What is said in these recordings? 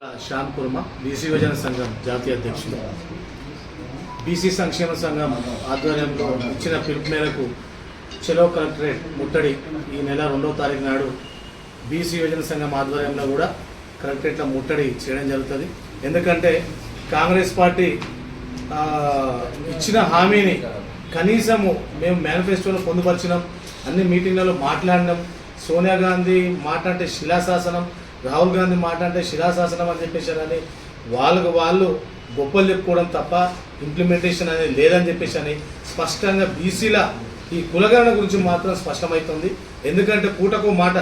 శ్యామ్ కుర్మ BC యువజన సంఘం జాతీయ అధ్యక్షుడు బీసీ సంక్షేమ సంఘం ఆధ్వర్యంలో ఇచ్చిన పిలుపు మేరకు చెలో కలెక్టరేట్ ముట్టడి ఈ నెల రెండవ తారీఖు నాడు బీసీ యువజన సంఘం ఆధ్వర్యంలో కూడా కలెక్టరేట్లో ముట్టడి చేయడం జరుగుతుంది. ఎందుకంటే కాంగ్రెస్ పార్టీ ఇచ్చిన హామీని కనీసము మేము మేనిఫెస్టోలో పొందుపరిచినాం అన్ని మీటింగ్లలో మాట్లాడినాం. సోనియా గాంధీ మాట్లాడే శిలాశాసనం రాహుల్ గాంధీ మాట అంటే శిలాశాసనం అని చెప్పేశారని వాళ్ళకు వాళ్ళు గొప్పలు చెప్పుకోవడం తప్ప ఇంప్లిమెంటేషన్ అనేది లేదని చెప్పేసి అని స్పష్టంగా బీసీల ఈ కులగణన గురించి మాత్రం స్పష్టమవుతుంది. ఎందుకంటే పూటకో మాట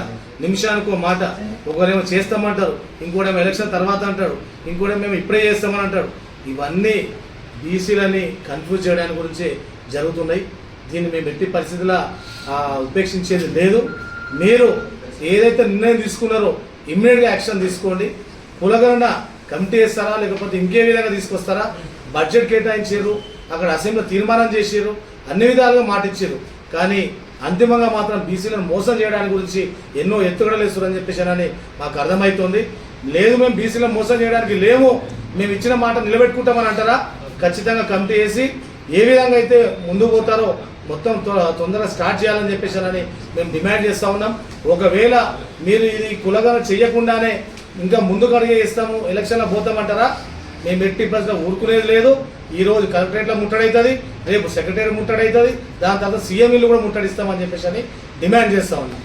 నిమిషానికో మాట ఒకరేమో చేస్తామంటారు ఇంకోటేమో ఎలక్షన్ తర్వాత అంటాడు ఇంకోటేమో మేము ఇప్పుడే చేస్తామని అంటాడు ఇవన్నీ బీసీలని కన్ఫ్యూజ్ చేయడానికి గురించే జరుగుతున్నాయి. దీన్ని మేము ఎట్టి పరిస్థితుల ఉపేక్షించేది లేదు. మీరు ఏదైతే నిర్ణయం తీసుకున్నారో ఇమ్మీడియట్గా యాక్షన్ తీసుకోండి. కులగరణ కమిటీ వేస్తారా లేకపోతే ఇంకే విధంగా తీసుకొస్తారా? బడ్జెట్ కేటాయించారు. అక్కడ అసెంబ్లీ తీర్మానం చేశారు. అన్ని విధాలుగా మాటిచ్చారు. కానీ అంతిమంగా మాత్రం బీసీలను మోసం చేయడానికి గురించి ఎన్నో ఎత్తుగడలు అని చెప్పేసి మాకు అర్థమవుతుంది లేదు మేము బీసీలను మోసం చేయడానికి లేము. మేము ఇచ్చిన మాట నిలబెట్టుకుంటామని అంటారా? ఖచ్చితంగా కమిటీ వేసి ఏ విధంగా అయితే ముందుకు పోతారో మొత్తం తొ- తొందరగా స్టార్ట్ చేయాలని చెప్పేసారని మేము డిమాండ్ చేస్తూ ఉన్నాం. ఒకవేళ మీరు ఇది కులగన చేయకుండానే ఇంకా ముందుకు అడిగే ఇస్తాము ఎలక్షన్లో పోతామంటారా? మేము ఎట్టి ప్రశ్న ఊరుకునేది లేదు. ఈ రోజు కలెక్టరేట్లో ముట్టడవుతుంది రేపు సెక్రటరీ ముట్టడవుతుంది దాని తర్వాత సీఎం ఇల్లు కూడా ముట్టడిస్తామని చెప్పేసి అని డిమాండ్ చేస్తూ ఉన్నాం.